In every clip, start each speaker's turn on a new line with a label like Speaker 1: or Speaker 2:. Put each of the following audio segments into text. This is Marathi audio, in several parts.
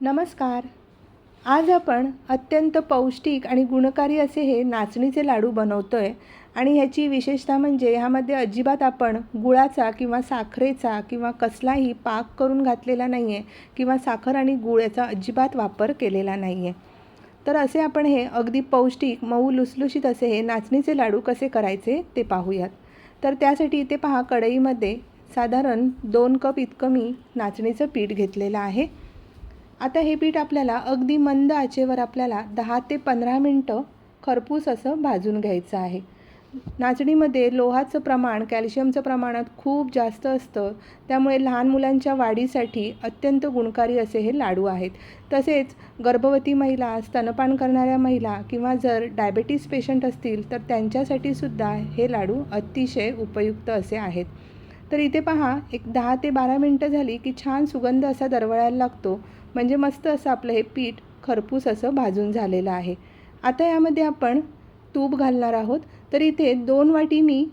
Speaker 1: नमस्कार. आज आपण अत्यंत पौष्टिक आणि गुणकारी असे हे नाचणीचे लाडू बनवतो आहे आणि ह्याची विशेषता म्हणजे ह्यामध्ये अजिबात आपण गुळाचा किंवा साखरेचा किंवा कसलाही पाक करून घातलेला नाही आहे किंवा साखर आणि गुळ याचा अजिबात वापर केलेला नाही आहे तर असे आपण हे अगदी पौष्टिक मऊ लुसलुशीत असे हे नाचणीचे लाडू कसे करायचे ते पाहूयात. तर त्यासाठी इथे पहा कढईमध्ये साधारण दोन कप इतकं मी नाचणीचं पीठ घेतलेलं आहे. आता हे पीठ आपल्याला अगदी मंद आचेवर आपल्याला दहा ते पंधरा मिनटं खरपूस असं भाजून घ्यायचं आहे. नाचणीमध्ये लोहाचं प्रमाण कॅल्शियमचं प्रमाणात खूप जास्त असतं. त्यामुळे लहान मुलांच्या वाढीसाठी अत्यंत गुणकारी असे हे लाडू आहेत. तसेच गर्भवती महिला स्तनपान करणाऱ्या महिला किंवा जर डायबेटीस पेशंट असतील तर त्यांच्यासाठी सुद्धा हे लाडू अतिशय उपयुक्त असे आहेत. तर इथे पहा एक दहा ते बारा मिनटं झाली की छान सुगंध असा दरवळायला लागतो. म्हणजे मस्त असं आपलं हे पीठ खरपूस असं भाजून झालेलं आहे. आता यामध्ये आपण तूप घालणार आहोत. तर इथे दोन वाटी मी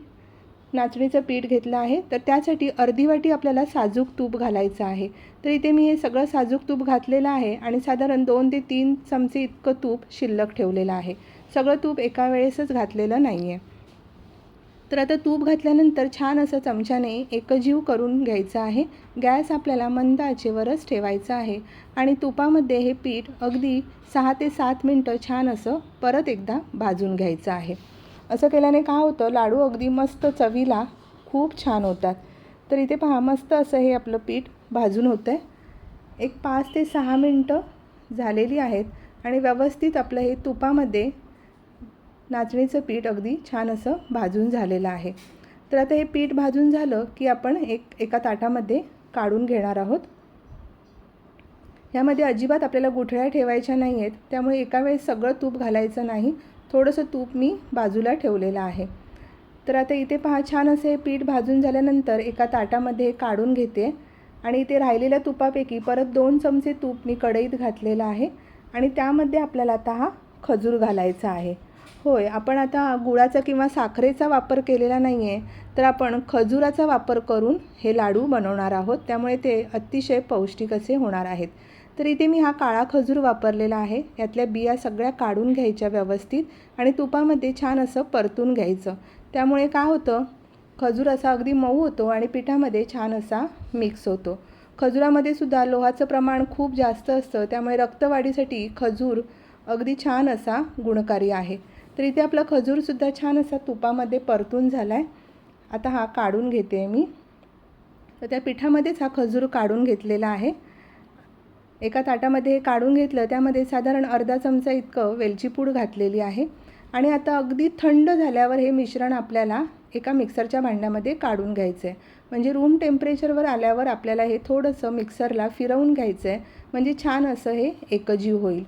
Speaker 1: नाचणीचं पीठ घेतलं आहे. तर त्यासाठी अर्धी वाटी आपल्याला साजूक तूप घालायचं आहे. तर इथे मी हे सगळं साजूक तूप घातलेलं आहे आणि साधारण दोन ते तीन चमचे इतकं तूप शिल्लक ठेवलेलं आहे. सगळं तूप एका वेळेसच घातलेलं नाही आहे तर आता तूप घातल्यानंतर छान असं चमच्याने एकजीव करून घ्यायचं आहे. गॅस आपल्याला मंद आचेवरच ठेवायचा आहे. आणि तुपामध्ये हे पीठ अगदी सहा ते सात मिनटं छान असं परत एकदा भाजून घ्यायचं आहे. असं केल्याने काय होतं लाडू अगदी मस्त चवीला खूप छान होतात. तर इथे पहा मस्त असं हे आपलं पीठ भाजून होतं आहे एक पाच ते सहा मिनटं झालेली आहेत आणि व्यवस्थित आपलं हे तुपामध्ये नाचणीचं पीठ अगदी छान असं भाजून झालेलं आहे. तर आता हे पीठ भाजून झालं की आपण एक एका ताटामध्ये काढून घेणार आहोत. यामध्ये अजिबात आपल्याला गुठळ्या ठेवायच्या नाही आहेत त्यामुळे एका वेळेस सगळं तूप घालायचं नाही. थोडंसं तूप मी बाजूला ठेवलेलं आहे. तर आता इथे पहा छान असे पीठ भाजून झाल्यानंतर एका ताटामध्ये काढून घेते. आणि इथे राहिलेल्या तुपापैकी परत दोन चमचे तूप मी कढईत घातलेलं आहे. आणि त्यामध्ये आपल्याला आता हा खजूर घालायचा आहे. होय आपण आता गुळाचा किंवा साखरेचा वापर केलेला नाही आहे तर आपण खजुराचा वापर करून हे लाडू बनवणार आहोत. त्यामुळे ते अतिशय पौष्टिक असे होणार आहेत. तर इथे मी हा काळा खजूर वापरलेला आहे. यातल्या बिया सगळ्या काढून घ्यायच्या व्यवस्थित आणि तुपामध्ये छान असं परतून घ्यायचं. त्यामुळे काय होतं खजूर असा अगदी मऊ होतो आणि पिठामध्ये छान असा मिक्स होतो. खजुरामध्ये सुद्धा लोहाचं प्रमाण खूप जास्त असतं त्यामुळे रक्तवाढीसाठी खजूर अगदी छान असा गुणकारी आहे. तर इथे आपला खजूरसुद्धा छान असा तुपामध्ये परतून झाला आहे आता हा काढून घेते मी. तर त्या पिठामध्येच हा खजूर काढून घेतलेला आहे. एका ताटामध्ये काढून घेतलं त्यामध्ये साधारण अर्धा चमचा इतकं वेलची पूड घातलेली आहे. आणि आता अगदी थंड झाल्यावर हे मिश्रण आपल्याला एका मिक्सरच्या भांड्यामध्ये काढून घ्यायचं आहे म्हणजे रूम टेम्परेचरवर आल्यावर आपल्याला हे थोडंसं मिक्सरला फिरवून घ्यायचं आहे म्हणजे छान असं हे एकजीव होईल.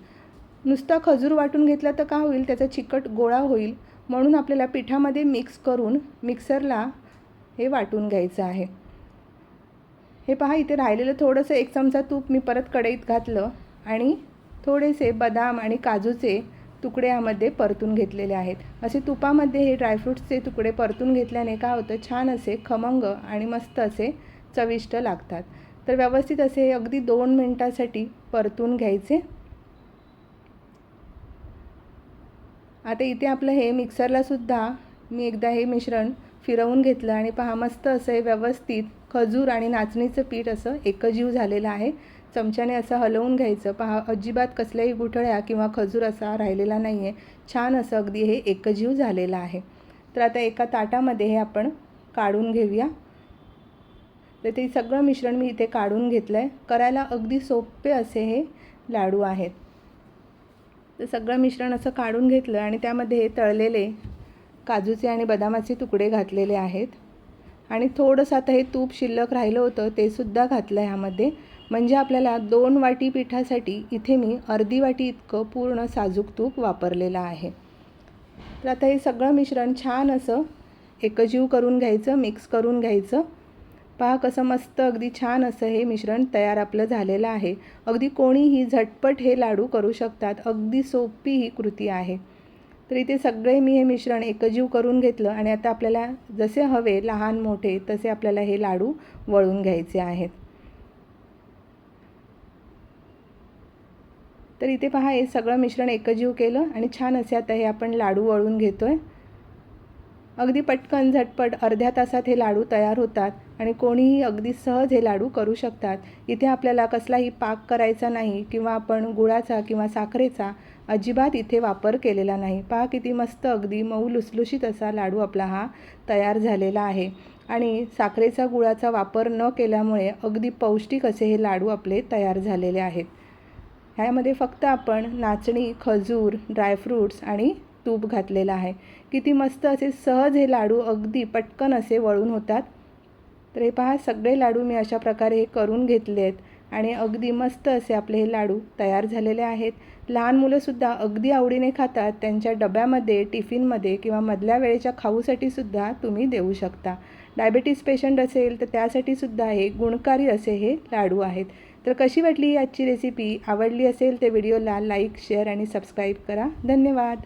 Speaker 1: नुसता खजूर वाटून घेतला तर का होईल? त्याचा चिकट गोळा होईल. म्हणून आपल्याला पिठामध्ये मिक्स करून मिक्सरला हे वाटून घ्यायचं आहे. हे पहा इथे राहिलेलं थोडंसं एक चमचा तूप मी परत कढईत घातलं आणि थोडेसे बदाम आणि काजूचे तुकडे यामध्ये परतून घेतलेले आहेत. असे तुपामध्ये हे ड्रायफ्रूट्सचे तुकडे परतून घेतल्याने काय होतं? छान असे खमंग आणि मस्त असे चविष्ट लागतात. तर व्यवस्थित असे अगदी दोन मिनटासाठी परतून घ्यायचे. आता इथे आपलं हे मिक्सरलासुद्धा मी एकदा हे मिश्रण फिरवून घेतलं आणि पहा मस्त असं हे व्यवस्थित खजूर आणि नाचणीचं पीठ असं एकजीव झालेलं आहे. चमच्याने असं हलवून घ्यायचं. पहा अजिबात कसल्याही गुठळ्या किंवा खजूर असा राहिलेला नाही आहे छान असं अगदी हे एकजीव झालेलं आहे. तर आता एका ताटामध्ये हे आपण काढून घेऊया. तर ते सगळं मिश्रण मी इथे काढून घेतलं आहे करायला अगदी सोपे असे हे लाडू आहेत. तर सगळं मिश्रण असं काढून घेतलं आणि त्यामध्ये तळलेले काजूचे आणि बदामाचे तुकडे घातलेले आहेत. आणि थोडंसं आता हे तूप शिल्लक राहिलं होतं ते सुद्धा घातलं ह्यामध्ये. म्हणजे आपल्याला दोन वाटी पिठासाठी इथे मी अर्धी वाटी इतकं पूर्ण साजूक तूप वापरलेलं आहे. तर आता हे सगळं मिश्रण छान असं एकजीव करून घ्यायचं मिक्स करून घ्यायचं. पहा कसं मस्त अगदी छान असं हे मिश्रण तयार आपलं झालेलं आहे. अगदी कोणीही झटपट हे लाडू करू शकतात. अगदी सोपी ही कृती आहे. तर इथे सगळे मी हे मिश्रण एकजीव करून घेतलं आणि आता आपल्याला जसे हवे लहान मोठे तसे आपल्याला हे लाडू वळून घ्यायचे आहेत. तर इथे पहा हे सगळं मिश्रण एकजीव केलं आणि छान असे आता हे आपण लाडू वळून घेतो आहे अगदी पटकन झटपट अर्ध्या तासात हे लाडू तयार होतात आणि कोणीही अगदी सहज हे लाडू करू शकतात. इथे आपल्याला कसलाही पाक करायचा नाही किंवा आपण गुळाचा किंवा साखरेचा अजिबात इथे वापर केलेला नाही. पहा किती मस्त अगदी मऊ लुसलुशीत असा लाडू आपला हा तयार झालेला आहे. आणि साखरेचा गुळाचा वापर न केल्यामुळे अगदी पौष्टिक असे हे लाडू आपले तयार झालेले आहेत. ह्यामध्ये फक्त आपण नाचणी खजूर ड्रायफ्रूट्स आणि तूप घातलेलं आहे. किती मस्त असे सहज हे लाडू अगदी पटकन असे वळून होतात. तर हे पहा सगळे लाडू मी अशा प्रकारे हे करून घेतले आहेत आणि अगदी मस्त असे आपले हे लाडू तयार झालेले आहेत. लहान मुलंसुद्धा अगदी आवडीने खातात. त्यांच्या डब्यामध्ये टिफिनमध्ये किंवा मधल्या वेळेच्या खाऊसाठी सुद्धा तुम्ही देऊ शकता. डायबेटीस पेशंट असेल तर त्यासाठी सुद्धा हे गुणकारी असे हे लाडू आहेत. तर कशी वाटली आजची रेसिपी? आवडली असेल तर व्हिडिओला लाईक शेअर आणि सबस्क्राईब करा. धन्यवाद.